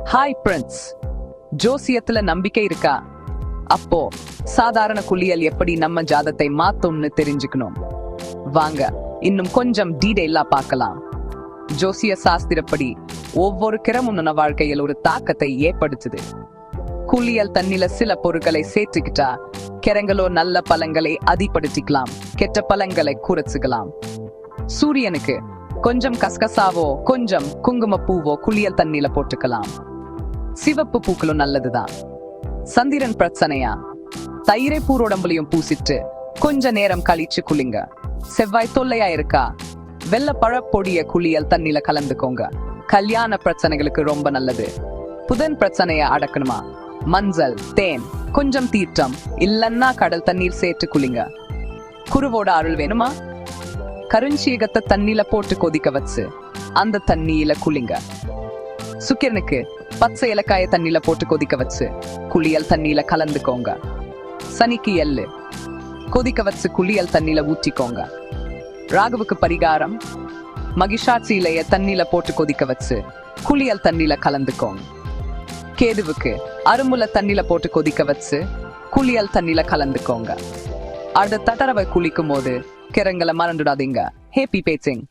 Hi Prince ஜோசியத்துல நம்பிக்கை இருக்கா? அப்போ சாதாரண குளியல் எப்படி நம்ம ஜாதத்தை மாத்தும்னு தெரிஞ்சுக்கணும். வாங்க இன்னும் கொஞ்சம் டீடைலா பார்க்கலாம். ஜோசிய சாஸ்திரப்படி ஒவ்வொரு கிரமும் நம்ம வாழ்க்கையில் ஒரு தாக்கத்தை ஏற்படுத்துது. குளியல் தண்ணில சில பொருட்களை சேர்த்துக்கிட்டா கிரங்களோ நல்ல பழங்களை அதிப்படுத்திக்கலாம் கெட்ட பழங்களை குறைச்சுக்கலாம். சூரியனுக்கு கொஞ்சம் கசகசாவோ கொஞ்சம் குங்குமப்பூவோ குளியல் தண்ணியில போட்டுக்கலாம். சிவப்பு பூக்களும் நல்லதுதான். சந்திரன் பிரச்சனையா? தயிரை பூரோடம்புலையும் பூசிட்டு கொஞ்ச நேரம் கழிச்சு குளிங்க. செவ்வாய் தொல்லையா இருக்கா? வெள்ள பழப்பொடிய குளியல் தண்ணில கலந்துக்கோங்க. கல்யாண பிரச்சனைகளுக்கு ரொம்ப நல்லது. புதன் பிரச்சனைய அடக்கணுமா? மஞ்சள் தேன் கொஞ்சம் தீர்த்தம் இல்லன்னா கடல் தண்ணீர் சேர்த்து குளிங்க. குருவோட அருள் வேணுமா? கருஞ்சீகத்தை தண்ணியில போட்டு கொதிக்க வச்சு அந்த தண்ணியில குளிங்க. சுக்கிரனுக்கு பச்சை இலக்காய தண்ணியில போட்டு கொதிக்க வச்சு குளியல் தண்ணியில கலந்துக்கோங்க. சனிக்கு எள்ளு. கொதிக்க வச்சு குளியல் தண்ணியில ஊற்றிக்கோங்க. ராகுவுக்கு பரிகாரம் மகிஷாட்சி இலைய தண்ணியில போட்டு கொதிக்க வச்சு குளியல் தண்ணியில கலந்துக்கோங்க. கேதுவுக்கு அருமுல தண்ணியில போட்டு கொதிக்க வச்சு குளியல் தண்ணியில கலந்துக்கோங்க. அடுத்த தடவை குளிக்கும் போது கிரங்களை மறந்துடாதீங்க ஹேப்பி பேச்சிங்